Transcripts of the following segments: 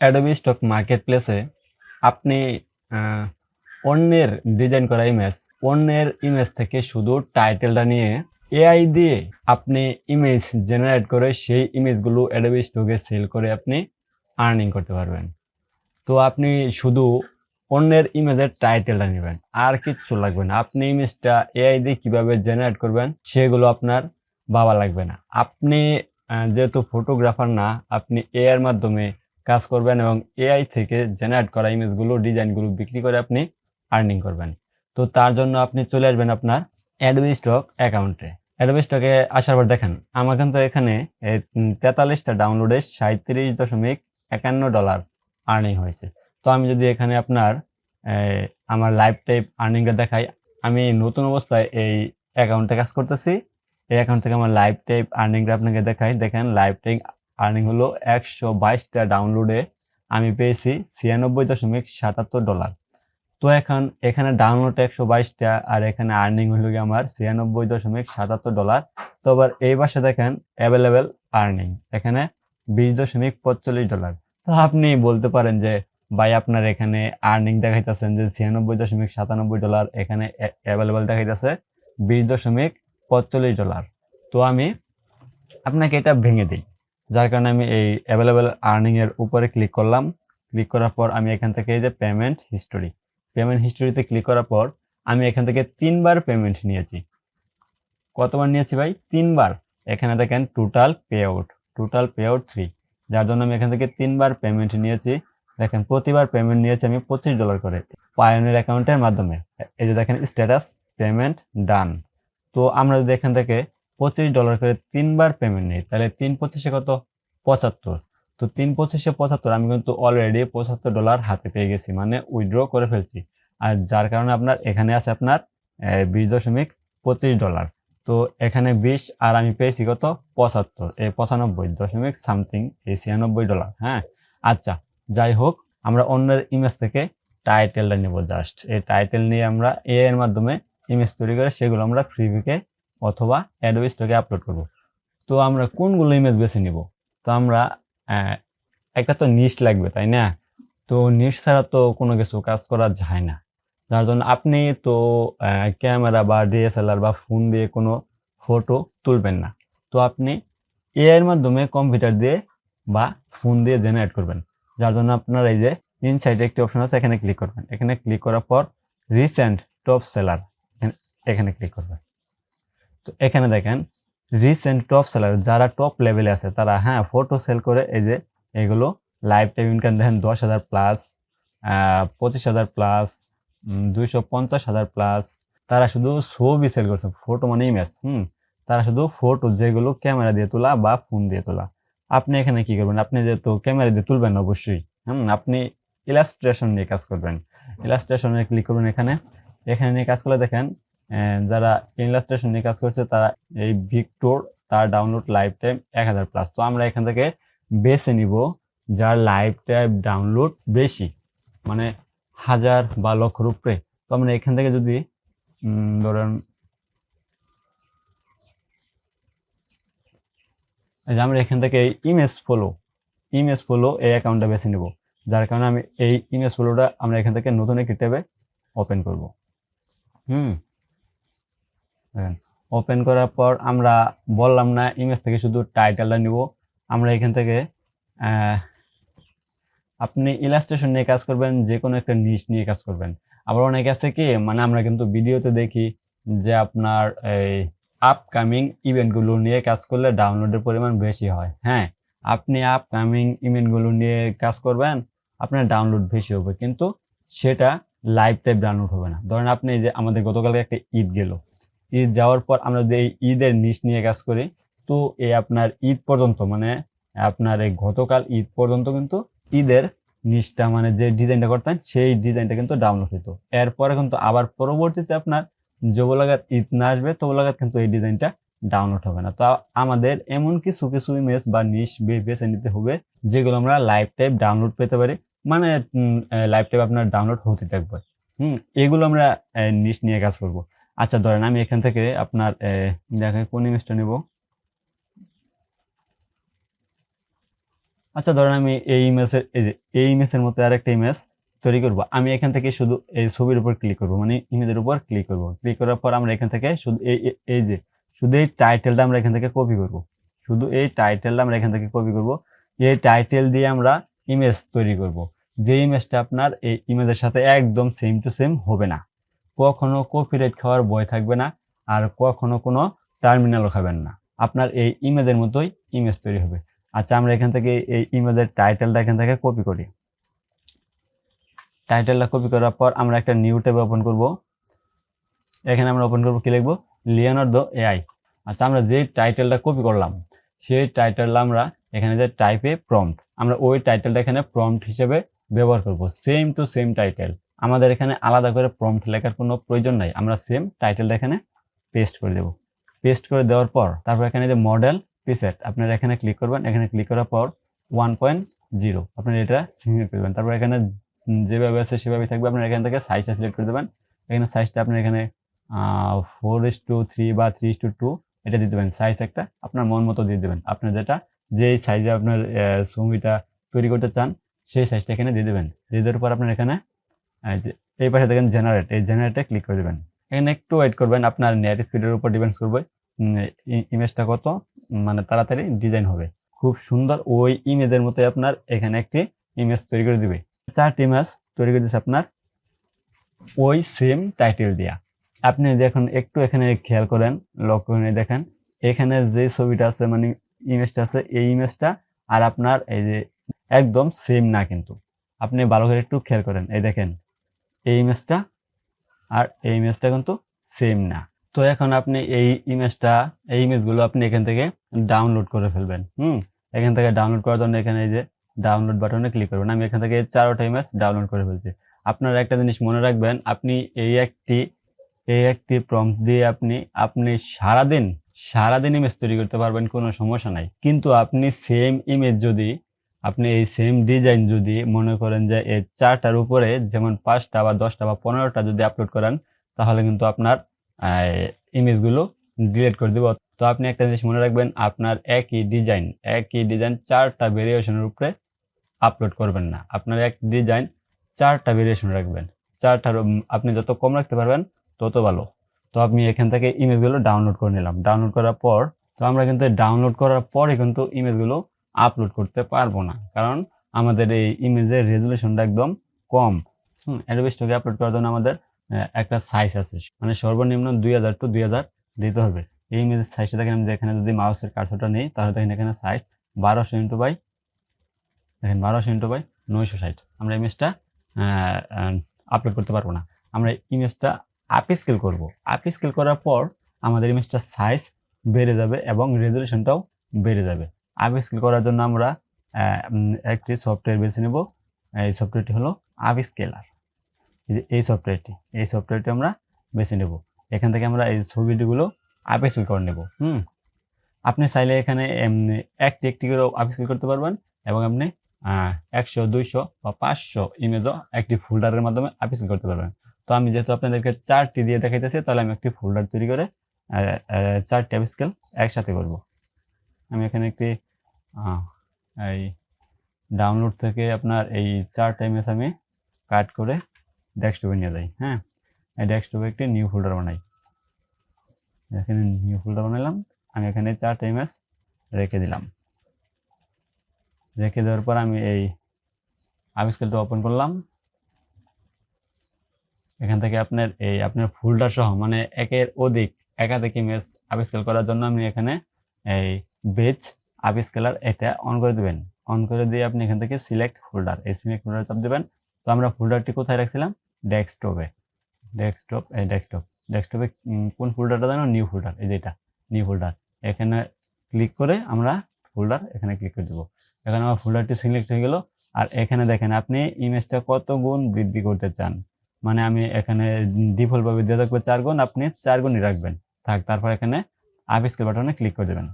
Adobe stock market প্লেসে আপনি অন্যের ডিজাইন করা ইমেজ অন্যের ইমেজ থেকে শুধু টাইটেলটা নিয়ে এআই দিয়ে আপনি ইমেজ জেনারেট করে সেই ইমেজগুলো অ্যাডোবি স্টকে সেল করে আপনি আর্নিং করতে পারবেন। তো আপনি শুধু অন্যের ইমেজের টাইটেলটা নেবেন, আর কিচ্ছু লাগবে না। আপনি ইমেজটা এআই দিয়ে কীভাবে জেনারেট করবেন, সেগুলো আপনার বাবা লাগবে না। আপনি যেহেতু ফটোগ্রাফার না, আপনি এআই এর মাধ্যমে কাজ করবেন এবং এআই থেকে জেনারেট করা ইমেজগুলো ডিজাইনগুলো বিক্রি করে আপনি আর্নিং করবেন। তো তার জন্য আপনি চলে আসবেন আপনার অ্যাডবি স্টক অ্যাকাউন্টে অ্যাডবি স্টকে আসার পর দেখেন, আমার কিন্তু এখানে তেতাল্লিশটা ডাউনলোডে সাঁত্রিশ দশমিক একান্ন ডলার আর্নিং হয়েছে। তো আমি যদি এখানে আপনার আমার লাইফ টাইপ আর্নিংটা দেখাই, আমি নতুন অবস্থায় এই অ্যাকাউন্টে কাজ করতেছি। এই অ্যাকাউন্ট থেকে আমার লাইফ টাইপ আর্নিংটা আপনাকে দেখাই। দেখেন লাইফ টাইপ আর্নিং হলো একশো বাইশটা ডাউনলোডে আমি পেয়েছি ছিয়ানব্বই দশমিক সাতাত্তর ডলার তো এখন এখানে ডাউনলোড একশো বাইশটা আর এখানে আর্নিং হলো গিয়ে আমার ছিয়ানব্বই দশমিক সাতাত্তর ডলার তো আবার এই পাশে দেখেন অ্যাভেলেবেল আর্নিং এখানে বিশ দশমিক পঁয়তাল্লিশ ডলার তো আপনি বলতে পারেন যে ভাই আপনার এখানে আর্নিং দেখাইতেছেন যে ছিয়ানব্বই দশমিক সাতানব্বই ডলার এখানে অ্যাভেলেবেল দেখাইতেছে বিশ দশমিক পঁয়তাল্লিশ ডলার তো আমি আপনাকে এটা ভেঙে দিই। যার কারণে আমি এই অ্যাভেলেবেল আর্নিংয়ের উপরে ক্লিক করলাম। ক্লিক করার পর আমি এখান থেকে এই যে পেমেন্ট হিস্টোরি পেমেন্ট হিস্টোরিতে ক্লিক করার পর আমি এখান থেকে তিনবার পেমেন্ট নিয়েছি। কতবার নিয়েছি ভাই? তিনবার। এখানে দেখেন total pay out total pay out three যার জন্য আমি এখান থেকে তিনবার পেমেন্ট নিয়েছি। দেখেন প্রতিবার পেমেন্ট নিয়েছি আমি পঁচিশ ডলার করে পায়নের অ্যাকাউন্টের মাধ্যমে। এই যে দেখেন স্ট্যাটাস পেমেন্ট ডান তো আমরা যদি এখান থেকে পঁচিশ ডলার করে তিনবার পেমেন্ট নিই। তাহলে তিন পঁচিশে কত? পঁচাত্তর। তো তিন পঁচিশে পঁচাত্তর আমি কিন্তু অলরেডি পঁচাত্তর ডলার হাতে পেয়ে গেছি মানে উইথড্র করে ফেলছি। আর যার কারণে আপনার এখানে আছে আপনার বিশ দশমিক পঁচিশ ডলার তো এখানে বিশ আর আমি পেয়েছি কত? পঁচাত্তর। এই পঁচানব্বই দশমিক সামথিং এই ছিয়ানব্বই ডলার হ্যাঁ? আচ্ছা যাই হোক, আমরা অন্যের ইমেজ থেকে টাইটেলটা নেব জাস্ট এই টাইটেল নিয়ে আমরা এর মাধ্যমে ইমেজ তৈরি করে সেগুলো আমরা ফ্রিভিকে অথবা অ্যাডোবি স্টকে আপলোড করব। তো আমরা কোনগুলো ইমেজ বেছে নিব? তো আমরা একটা তো নিশ লাগবে, তাই না? তো নিশ ছাড়া তো কোনো কিছু কাজ করা যায় না। যার জন্য আপনি তো ক্যামেরা বা ডিএসএলআর বা ফোন দিয়ে কোনো ফটো তুলবেন না। তো আপনি এআই এর মাধ্যমে কম্পিউটার দিয়ে বা ফোন দিয়ে জেনারেট করবেন। যার জন্য আপনার এই যে ইনসাইডে একটি অপশন আছে, এখানে ক্লিক করবেন। এখানে ক্লিক করার পর রিসেন্ট টপ সেলার এখানে ক্লিক করবেন। তো এখানে দেখেন রিসেন্ট টপ সেলার যারা টপ লেভেলে আছে, তারা হ্যাঁ ফটো সেল করে এই যে এগুলো লাইফ টাইম ইনকাম দেখেন দশ হাজার প্লাস পঁচিশ হাজার প্লাস দুইশো পঞ্চাশ হাজার প্লাস তারা শুধু ছবি সেল করছে ফটো মানে ইমেজ হুম, তারা শুধু ফটো যেগুলো ক্যামেরা দিয়ে তোলা বা ফোন দিয়ে তোলা। আপনি এখানে কি করবেন? আপনি যেহেতু ক্যামেরা দিয়ে তুলবেন অবশ্যই, হুম, আপনি ইলাস্ট্রেশন নিয়ে কাজ করবেন। ইলাস্ট্রেশনে ক্লিক করবেন এখানে এখানে নিয়ে কাজ করলে দেখেন যারা ইলাস্ট্রেশন নিয়ে কাজ করছে, তারা এই ভিক্টোর তার ডাউনলোড লাইফ টাইম এক হাজার প্লাস তো আমরা এখান থেকে বেছে নিব যার লাইফ টাইম ডাউনলোড বেশি মানে হাজার বা লক্ষর উপরে। তো আমরা এখান থেকে যদি ধরেন যে আমরা এখান থেকে এই ইমেজ ফলো ইমেজ ফলো এই অ্যাকাউন্টটা বেছে নিব। যার কারণে আমি এই ইমেজ ফলোটা আমরা এখান থেকে নতুন একটি ট্যাবে ওপেন করব। হুম। ওপেন করার পর আমরা বললাম না ইমেজ থেকে শুধু টাইটেলটা নিব। আমরা এখান থেকে আপনি ইলাস্ট্রেশন নিয়ে কাজ করবেন যে কোনো একটা নিশ নিয়ে কাজ করবেন। আবার অনেক আছে কি মানে আমরা কিন্তু ভিডিওতে দেখি যে আপনার এই আপকামিং ইভেন্টগুলো নিয়ে কাজ করলে ডাউনলোডের পরিমাণ বেশি হয়। হ্যাঁ আপনি আপকামিং ইভেন্টগুলো নিয়ে কাজ করবেন, আপনার ডাউনলোড বেশি হবে। কিন্তু সেটা লাইভ টাইপ ডাউনলোড হবে না। ধরেন আপনি যে আমাদের গতকালকে একটা ঈদ গেল। ঈদ যাওয়ার পর আমরা যে ঈদের নিশ নিয়ে কাজ করি, তো এই আপনার ঈদ পর্যন্ত মানে আপনার এই গতকাল ঈদ পর্যন্ত কিন্তু ঈদের নিচটা মানে যে ডিজাইনটা করতেন, সেই ডিজাইনটা কিন্তু ডাউনলোড হতো এরপরে কিন্তু আবার পরবর্তীতে আপনার যবলাগাত ঈদ না আসবে তবলাগাত কিন্তু এই ডিজাইনটা ডাউনলোড হবে না। তো আমাদের এমন কিছু কিছু ইমেজ বা নিশ বেছে নিতে হবে, যেগুলো আমরা লাইভ টাইপ ডাউনলোড পেতে পারি মানে লাইভ টাইপ আপনার ডাউনলোড হতে থাকবে। হুম, এগুলো আমরা নিশ নিয়ে কাজ করব। আচ্ছা ধরেন আমি এখান থেকে আপনার দেখেন কোন ইমেজটা নেব? আচ্ছা ধরেন আমি এই ইমেজের এই যে, এই ইমেজের মতো আরেকটা ইমেজ তৈরি করব। আমি এখান থেকে শুধু এই ছবির উপর ক্লিক করব মানে ইমেজের উপর ক্লিক করব। ক্লিক করার পর আমরা এখান থেকে শুধু এই- এই যে, শুধু এই টাইটেলটা আমরা এখান থেকে কপি করব। শুধু এই টাইটেলটা আমরা এখান থেকে কপি করব। এই টাইটেল দিয়ে আমরা ইমেজ তৈরি করব। যে ইমেজটা আপনার এই ইমেজের সাথে একদম সেম টু সেম হবে না। কখনো কপিরাইট খাওয়ার ভয় থাকবে না আর কখনো কোনো টার্মিনালও খাবেন না। আপনার এই ইমেজের মতোই ইমেজ তৈরি হবে। আচ্ছা আমরা এখান থেকে এই ইমেজের টাইটেলটা এখান থেকে কপি করি। টাইটেলটা কপি করার পর আমরা একটা নিউ ট্যাব ওপেন করব। এখানে আমরা ওপেন করব, কি লিখব? লিওনার্দো এআই আচ্ছা আমরা যে টাইটেলটা কপি করলাম, সেই টাইটেলটা আমরা এখানে যে টাইপে প্রম্পট আমরা ওই টাইটেলটা এখানে প্রম্পট হিসেবে ব্যবহার করব। সেম টু সেম টাইটেল আমাদের এখানে আলাদা করে প্রম্পট লেখার কোনো প্রয়োজন নাই। আমরা সেম টাইটেলটা এখানে পেস্ট করে দেব। পেস্ট করে দেওয়ার পর তারপর এখানে যে মডেল প্রিসেট আপনারা এখানে ক্লিক করবেন। এখানে ক্লিক করার পর ওয়ান পয়েন্ট জিরো আপনারা এটা সিলেক্ট করবেন তারপর এখানে যেভাবে আছে সেভাবে থাকবে। আপনারা এখান থেকে সাইজটা সিলেক্ট করে দেবেন। এখানে সাইজটা আপনার এখানে ফোর ইস টু থ্রি বা থ্রি ইস টু টু এটা দিয়ে দেবেন। সাইজ একটা আপনার মন মতো দিয়ে দেবেন। আপনার যেটা, যেই সাইজে আপনার ছবিটা তৈরি করতে চান, সেই সাইজটা এখানে দিয়ে দেবেন। দিয়ে দেওয়ার পর আপনার এখানে এই পাশে দেখেন জেনারেট এই জেনারেটে ক্লিক করে দেবেন। এখানে একটু ওয়েট করবেন, আপনার নেট স্পিডের উপর ডিপেন্ডস করবে ইমেজটা কত মানে তাড়াতাড়ি ডিজাইন হবে। খুব সুন্দর, ওই ইমেজের মতোই আপনার এখানে একটি ইমেজ তৈরি করে দিবে। চারটি ইমেজ তৈরি করে দিচ্ছে আপনার, ওই সেম টাইটেল দিয়া। আপনি দেখুন একটু এখানে খেয়াল করেন, লক্ষ্য করে দেখেন, এখানে যে ছবিটা আছে মানে ইমেজটা আছে, এই ইমেজটা আর আপনার এই যে একদম সেম না কিন্তু। আপনি ভালো করে একটু খেয়াল করেন, এই দেখেন এই ইমেজটা আর এই ইমেজটা কিন্তু সেম না। তো এখন আপনি এই ইমেজটা এই ইমেজগুলো আপনি এখান থেকে ডাউনলোড করে ফেলবেন, হুম? এখান থেকে ডাউনলোড করার জন্য এখানে এই যে ডাউনলোড বাটনে ক্লিক করবেন। আমি এখান থেকে চারোটা ইমেজ ডাউনলোড করে ফেলছি। আপনারা একটা জিনিস মনে রাখবেন, আপনি এই একটি এই একটি প্রম্পট দিয়ে আপনি আপনি সারাদিন সারাদিন ইমেজ তৈরি করতে পারবেন, কোনো সমস্যা নাই। কিন্তু আপনি সেম ইমেজ যদি আপনি এই সেম ডিজাইন যদি মনে করেন যে এই চারটার উপরে যেমন পাঁচটা বা দশটা বা পনেরোটা যদি আপলোড করেন, তাহলে কিন্তু আপনার ইমেজগুলো ডিলিট করে দিব। তো আপনি একটা জিনিস মনে রাখবেন, আপনার একই ডিজাইন একই ডিজাইন চারটা ভেরিয়েশনের উপরে আপলোড করবেন না। আপনার এক ডিজাইন চারটা ভেরিয়েশন রাখবেন। চারটার আপনি যত কম রাখতে পারবেন, তত ভালো। তো আপনি এখান থেকে ইমেজগুলো ডাউনলোড করে নিলাম। ডাউনলোড করার পর, তো আমরা কিন্তু ডাউনলোড করার পরে কিন্তু ইমেজগুলো আপলোড করতে পারব না। কারণ আমাদের এই ইমেজের রেজুলেশনটা একদম কম। হুম আপলোড করার জন্য আমাদের একটা সাইজ আছে। মানে সর্বনিম্ন দুই হাজার টু দুই হাজার দিতে হবে। এই ইমেজের সাইজটা দেখেন আমি যেখানে যদি মাউসের কার্সরটা নেই, তাহলে দেখেন এখানে সাইজ বারোশো ইন্টু বাই দেখেন বারোশো ইন্টু বাই নয়শো ষাট। আমরা ইমেজটা আপলোড করতে পারব না। আমরা ইমেজটা আপ স্কেল করব। আপ স্কেল করার পর আমাদের ইমেজটার সাইজ বেড়ে যাবে এবং রেজলিউশনটাও বেড়ে যাবে। আপ স্কেল করার জন্য আমরা একটি সফটওয়্যার বেছে নেব। এই সফটওয়্যারটি হলো আপ স্কেলার। এই সফটওয়্যারটি এই সফটওয়্যারটি আমরা বেছে নেব। এখান থেকে আমরা এই ছবিটিগুলো আপ স্কেল করে নেব, হুম? আপনি চাইলে এখানে একটি একটি করে আপ স্কেল করতে পারবেন এবং আপনি একশো, দুইশো বা পাঁচশো ইমেজও একটি ফোল্ডারের মাধ্যমে আপ স্কেল করতে পারবেন। তো আমি যেহেতু আপনাদেরকে চারটি দিয়ে দেখাইতেছি, তাহলে আমি একটি ফোল্ডার তৈরি করে চারটি আপ স্কেল একসাথে করব। আমি এখানে একটি এই ডাউনলোড থেকে আপনার এই চারটা ইমেজ আমি কাট করে ডেস্কটপে নিয়ে যাই হ্যাঁ? এই ডেস্কটপে একটি নিউ ফোল্ডার বানাই। এখানে নিউ ফোল্ডার বানালাম, আমি এখানে চারটা ইমেজ রেখে দিলাম। রেখে দেওয়ার পর আমি এই আবিষ্কারটা ওপেন করলাম। এখান থেকে আপনার এই আপনার ফোল্ডার সহ মানে একের অধিক, একাধিক ইমেজ আবিষ্কার করার জন্য আমি এখানে এই বেচ আবিষ্কার এটা অন করে দেবেন। অন করে দিয়ে আপনি এখান থেকে সিলেক্ট ফোল্ডার এই সিলেক্ট ফোল্ডার চাপ দেবেন। তো আমরা ফোল্ডারটি কোথায় রাখছিলাম? ডেস্কটপে ডেস্কটপ এই ডেস্কটপ ডেস্কটপে কোন ফোল্ডারটা জানো? নিউ ফোল্ডার এই যেটা নিউ ফোল্ডার এখানে ক্লিক করে আমরা ফোল্ডার এখানে ক্লিক করে দেবো। এখানে আমার ফোল্ডারটি সিলেক্ট হয়ে গেল। আর এখানে দেখেন, আপনি ইমেজটা কত গুণ বৃদ্ধি করতে চান? মানে আমি এখানে ডিফল্টভাবে দিয়ে থাকবে চার গুণ, আপনি চার গুণই রাখবেন। থাক, তারপর এখানে আপ স্কেল বাটনে ক্লিক করে দেবেন।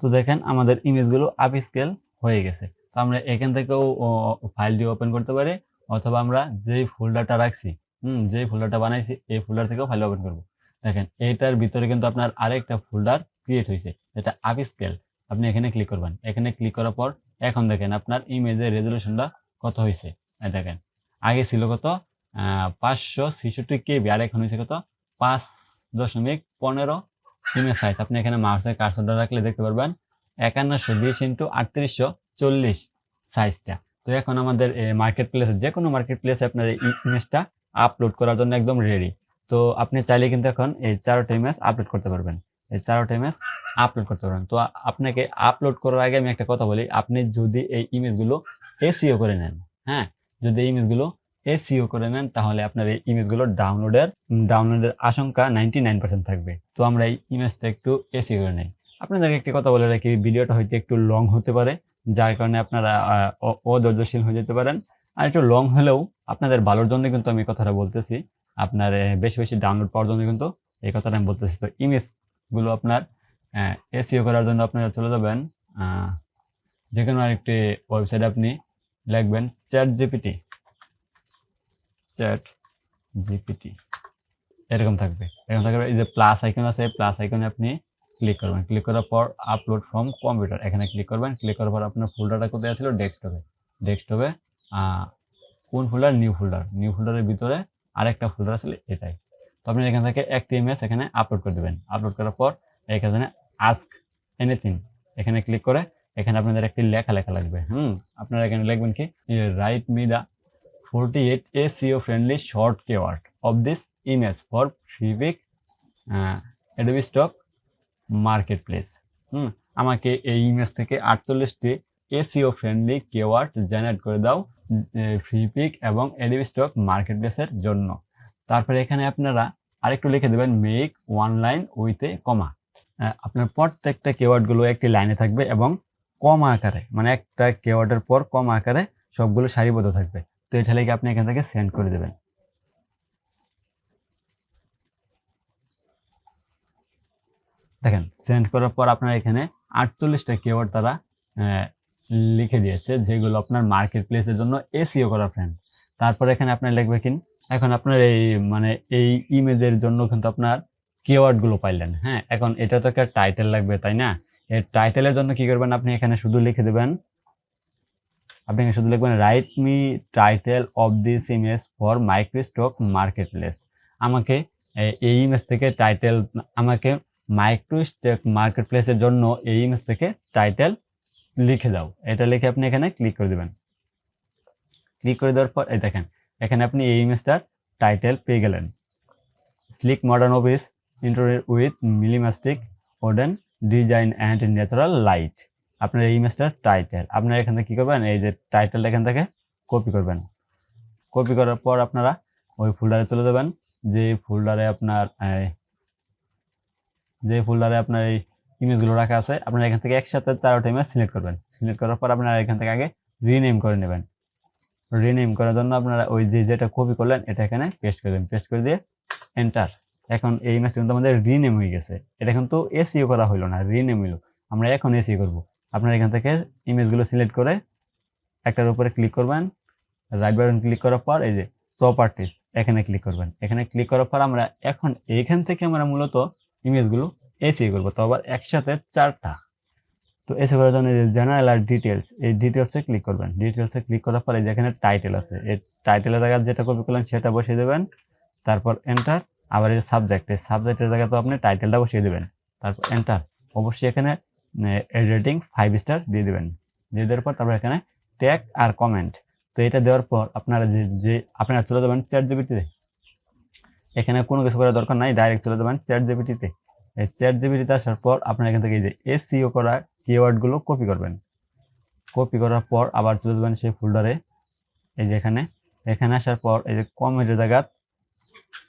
তো দেখেন আমাদের ইমেজগুলো আপ স্কেল হয়ে গেছে। তো আমরা এখান থেকেও ফাইলটি ওপেন করতে পারি, অথবা আমরা যেই ফোল্ডারটা রাখছি, হুম, যেই ফোল্ডারটা বানাইছি, এই ফোল্ডার থেকেও ফাইল ওপেন করব। দেখেন এইটার ভিতরে কিন্তু আপনার আরেকটা ফোল্ডার ক্রিয়েট হয়েছে এটা আপ স্কেল আপনি এখানে ক্লিক করবেন। এখানে ক্লিক করার পর, এখন দেখেন আপনার ইমেজের রেজলিউশনটা কত হয়েছে দেখেন, আগে ছিল কত? পাঁচশো ছেষট্টি কেবি, আর এখন হয়েছে কত? পাঁচ দশমিক পনেরো ইমেজ সাইজ আপনি এখানে মাউসের কার্সরটা রাখলে দেখতে পারবেন, একান্নশো বিশ ইন্টু আটত্রিশশো চল্লিশ সাইজটা তো এখন আমাদের মার্কেট প্লেসে যে কোনো মার্কেট প্লেসে আপনার এই ইমেজটা আপলোড করার জন্য একদম রেডি তো আপনি চাইলে কিন্তু এখন এই চারোটা ইমেজ আপলোড করতে পারবেন। এই চারোটা ইমেজ আপলোড করতে পারবেন। তো আপনাকে আপলোড করার আগে আমি একটা কথা বলি, আপনি যদি এই ইমেজগুলো এসিও করে নেন হ্যাঁ? যদি এই ইমেজগুলো এসিও করে নেন তাহলে আপনার এই ইমেজগুলো ডাউনলোডের ডাউনলোডের আশঙ্কা নাইনটি নাইন পার্সেন্ট থাকবে। তো আমরা এই ইমেজটা একটু এসিও করে নেই। আপনাদেরকে একটি কথা বলে রাখি ভিডিওটা হয়তো একটু লং হতে পারে যার কারণে আপনারা আহ, অ- অধৈর্যশীল হয়ে যেতে পারেন। আর একটু লং হলেও আপনাদের ভালোর জন্য কিন্তু আমি কথাটা বলতেছি। আপনার বেশি বেশি ডাউনলোড পাওয়ার জন্য কিন্তু এই কথাটা আমি বলতেছি। তো ইমেজগুলো আপনার এসিও করার জন্য আপনারা চলে যাবেন যে কোনো আরেকটি ওয়েবসাইটে আপনি লিখবেন চ্যাট জিপিটি চ্যাট জিপিটি। এরকম থাকবে। এরকম থাকবে, এই যে প্লাস আইকন আছে প্লাস আইকনে আপনি ক্লিক করবেন। ক্লিক করার পর আপলোড ফ্রম কম্পিউটার এখানে ক্লিক করবেন। ক্লিক করার পর আপনার ফোল্ডারটা কোথায় ছিল? ডেস্কটপে ডেস্কটপে কোন ফোল্ডার নিউ ফোল্ডার নিউ ফোল্ডারের ভিতরে আরেকটা ফোল্ডার আছে এটাই। তো আপনি এখান থেকে একটি ইমেজ এখানে আপলোড করে দেবেন। আপলোড করার পর এখানে আস্ক এনিথিং এখানে ক্লিক করে এখানে আপনাদের একটি লেখা লেখা লাগবে। হুম? আপনারা এখানে লিখবেন কি write me the forty eight SEO friendly short keyword of this image for Freepik Adobe stock marketplace hmm আমাকে এই ইমেজ থেকে আটচল্লিশটি এসিও ফ্রেন্ডলি কেওয়ার্ড জেনারেট করে দাও ফ্রিপিক এবং অ্যাডোবি স্টক মার্কেট প্লেসের জন্য। তারপরে এখানে আপনারা আরেকটু লিখে দেবেন make one line with a comma আপনার প্রত্যেকটা কেওয়ার্ডগুলো একটি লাইনে থাকবে এবং কমা আকারে মানে একটা কেওয়ার্ডের পর কমা আকারে সবগুলো সারিবদ্ধ থাকবে। তো এটা লিখে আপনি এখান থেকে সেন্ড করে দেবেন। দেখেন সেন্ড করার পর আপনার এখানে আটচল্লিশটা কিওয়ার্ড তারা লিখে দিয়েছে, যেগুলো আপনার মার্কেট প্লেসের জন্য এসিও করা ফ্রেন্ড তারপর এখানে আপনার লিখবে কিন এখন আপনার এই মানে এই ইমেজের জন্য কিন্তু আপনার কিওয়ার্ডগুলো পাইলেন হ্যাঁ? এখন এটা তো একটা টাইটেল লাগবে, তাই না? এই টাইটেলের জন্য কি করবেন আপনি? এখানে শুধু লিখে দেবেন আপনি শুধু লিখবেন write me title of this image for microstock market place আমাকে এই ইমেজ থেকে টাইটেল আমাকে মাইক্রোস্টক মার্কেট প্লেসের জন্য এই ইমেজ থেকে টাইটেল লিখে দাও। এটা লিখে আপনি এখানে ক্লিক করে দেবেন। ক্লিক করে দেওয়ার পর, এই দেখেন, এখানে আপনি এই ইমেজটার টাইটেল পেয়ে গেলেন। Sleek modern office internet with minimalistic wooden design and natural light আপনার এই ইমেজটার টাইটেল আপনারা এখান থেকে কী করবেন? এই যে টাইটেলটা এখান থেকে কপি করবেন। কপি করার পর আপনারা ওই ফোল্ডারে চলে যাবেন। যে ফোল্ডারে আপনার যে ফোল্ডারে আপনার এই ইমেজগুলো রাখা আছে, আপনারা এখান থেকে একসাথে চারোটা ইমেজ সিলেক্ট করবেন। সিলেক্ট করার পর আপনারা এখান থেকে আগে রিনেম করে নেবেন। রিনেম করার জন্য আপনারা ওই যে যেটা কপি করলেন, এটা এখানে পেস্ট করে দেবেন পেস্ট করে দিয়ে এন্টার এখন এই ইমেজ কিন্তু আমাদের রিনেম হয়ে গেছে। এটা কিন্তু এসিও করা হইল না রিনেম হইল। আমরা এখন এসিও করব। আপনারা এখান থেকে ইমেজগুলো সিলেক্ট করে একটার উপরে ক্লিক করবেন রাইট বাটন ক্লিক করার পর এই যে প্রপার্টিস এখানে ক্লিক করবেন। এখানে ক্লিক করার পর আমরা এখন এখান থেকে আমরা মূলত ইমেজগুলো এসিও করব। তো আবার একসাথে চারটা। তো এসে করার জন্য জেনারেল আর ডিটেলস এই ডিটেলসে ক্লিক করবেন। ডিটেলসে ক্লিক করার পরে যেখানে টাইটেল আছে। এই টাইটেলের জায়গায় যেটা কপি করলেন সেটা বসিয়ে দেবেন। তারপর এন্টার আবার এই সাবজেক্ট এই সাবজেক্টের জায়গায় তো আপনি টাইটেলটা বসিয়ে দেবেন। তারপর এন্টার অবশ্যই এখানে রেটিং ফাইভ স্টার দিয়ে দেবেন। দিয়ে দেওয়ার পর তারপর এখানে ট্যাগ আর কমেন্ট তো এটা দেওয়ার পর আপনারা যে যে আপনারা চলে যাবেন চ্যাট জিবিটিতে এখানে কোনো কিছু করার দরকার নাই ডাইরেক্ট চলে যাবেন চ্যাট জিবিটিতে এই চ্যাট জিবিটিতে আসার পর আপনারা এখান থেকে যে এসিও করা কিওয়ার্ডগুলো কপি করবেন। কপি করার পর আবার চলে যাবেন সেই ফোল্ডারে এই যে এখানে এখানে আসার পর এই যে কমেন্টের জায়গা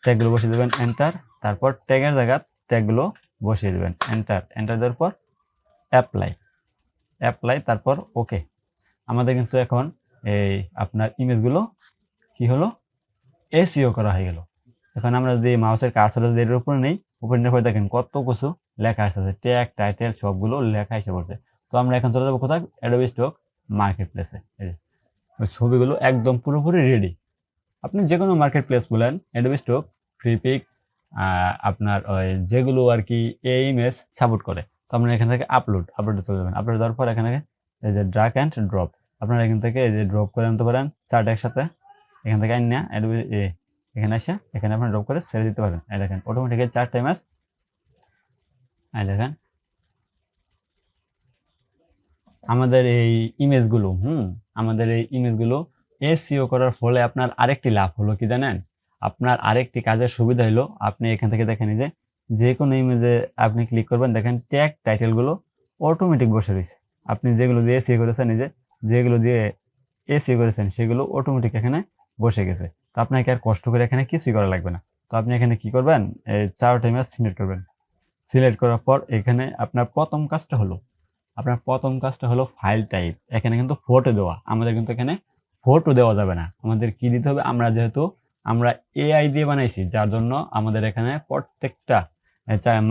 ট্যাগগুলো বসিয়ে দেবেন এন্টার তারপর ট্যাগের জায়গা ট্যাগগুলো বসিয়ে দেবেন এন্টার এন্টার দেওয়ার পর অ্যাপ্লাই অ্যাপ্লাই তারপর ওকে আমাদের কিন্তু এখন এই আপনার ইমেজগুলো কি হলো? এসিও করা হয়ে গেল। এখন আমরা যদি মাউসের কার্সর যদি এর উপরে নেই, উপরে নিয়ে দেখেন কত কিছু লেখা আসছে ট্যাগ টাইটেল সবগুলো লেখা এসে পড়ছে। তো আমরা এখন চলে যাব কোথায়? অ্যাডোবি স্টক মার্কেট প্লেসে ওই ছবিগুলো একদম পুরোপুরি রেডি আপনি যে কোনো মার্কেট প্লেস বলেন অ্যাডোবি স্টক ফ্রিপিক আপনার ওই যেগুলো আর কি এই ইমেজ সাপোর্ট করে। তো আপনারা এখান থেকে আপলোড আপলোডে চলে যাবেন। আপলোড দেওয়ার পর এখানে এই যে ড্রাগ অ্যান্ড ড্রপ আপনারা এখান থেকে এই যে ড্রপ করে আনতে পারেন চারটা একসাথে। এখান থেকে আনিয়া এখানে এসে এখানে আপনার ড্রপ করে ছেড়ে দিতে পারেন। এই দেখেন অটোমেটিক্যালি চারটা ইমেজ এই দেখেন, আমাদের এই ইমেজগুলো হুম, আমাদের এই ইমেজগুলো এসিও করার ফলে আপনার আরেকটি লাভ হলো কি জানেন? আপনার আরেকটি কাজের সুবিধা হলো, আপনি এখান থেকে দেখেন যে যে কোনো ইমেজে আপনি ক্লিক করবেন, দেখেন ট্যাগ টাইটেলগুলো অটোমেটিক বসে রয়েছে। আপনি যেগুলো দিয়ে এসিও করেছেন যে যেগুলো দিয়ে এসিও করেছেন, সেগুলো অটোমেটিক এখানে বসে গেছে। তো আপনাকে আর কষ্ট করে এখানে কিছুই করা লাগবে না। তো আপনি এখানে কি করবেন? এই চারটা ইমেজ সিলেক্ট করবেন। সিলেক্ট করার পর এখানে আপনার প্রথম কাজটা হলো, আপনার প্রথম কাজটা হলো ফাইল টাইপ এখানে কিন্তু ফটো দেওয়া। আমাদের কিন্তু এখানে ফটো দেওয়া যাবে না। আমাদের কি দিতে হবে? আমরা যেহেতু আমরা এআই দিয়ে বানাইছি, যার জন্য আমাদের এখানে প্রত্যেকটা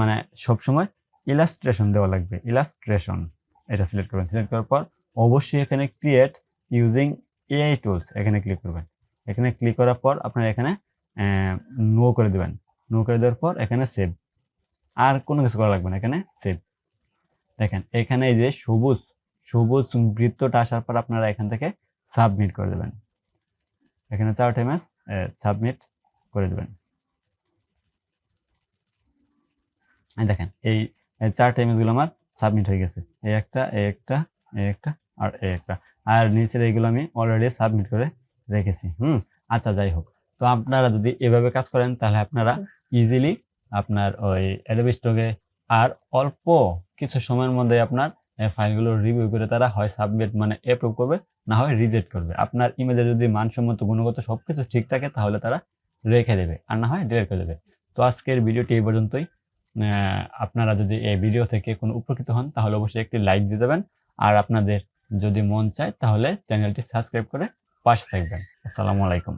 মানে সবসময় ইলাস্ট্রেশন দেওয়া লাগবে। ইলাস্ট্রেশন এটা সিলেক্ট করবেন। সিলেক্ট করার পর অবশ্যই এখানে ক্রিয়েট ইউজিং এআই টুলস এখানে ক্লিক করবেন। এখানে ক্লিক করার পর আপনার এখানে নো করে দেবেন। নো করে দেওয়ার পর এখানে সেভ আর কোনো কিছু করা লাগবে না, এখানে সেভ দেখেন, এখানে এই যে সবুজ সবুজ বৃত্তটা আসার পর আপনারা এখান থেকে সাবমিট করে দেবেন। এখানে চারটে ম্যাচ সাবমিট করে দেবেন এই দেখেন এই চারটে ইমেজগুলো আমার সাবমিট হয়ে গেছে। এই একটা এই একটা এই একটা আর এই একটা। আর নিচের এইগুলো আমি অলরেডি সাবমিট করে রেখেছি হুম? আচ্ছা যাই হোক। তো আপনারা যদি এভাবে কাজ করেন তাহলে আপনারা ইজিলি আপনার ওই অ্যাডোবি স্টকে আর অল্প কিছু সময়ের মধ্যে আপনার ফাইলগুলো রিভিউ করে তারা হয় সাবমিট মানে অ্যাপ্রুভ করবে না হয় রিজেক্ট করবে। আপনার ইমেজে যদি মানসম্মত গুণগত সব কিছু ঠিক থাকে তাহলে তারা রেখে দেবে আর না হয় ডিলিট করে দেবে। তো আজকের ভিডিওটি এই পর্যন্তই। আপনারা যদি এই ভিডিও থেকে কোনো উপকৃত হন, তাহলে অবশ্যই একটি লাইক দিয়ে দেবেন। আর আপনাদের যদি মন চায়, তাহলে চ্যানেলটি সাবস্ক্রাইব করে পাশে থাকবেন। আসসালামু আলাইকুম।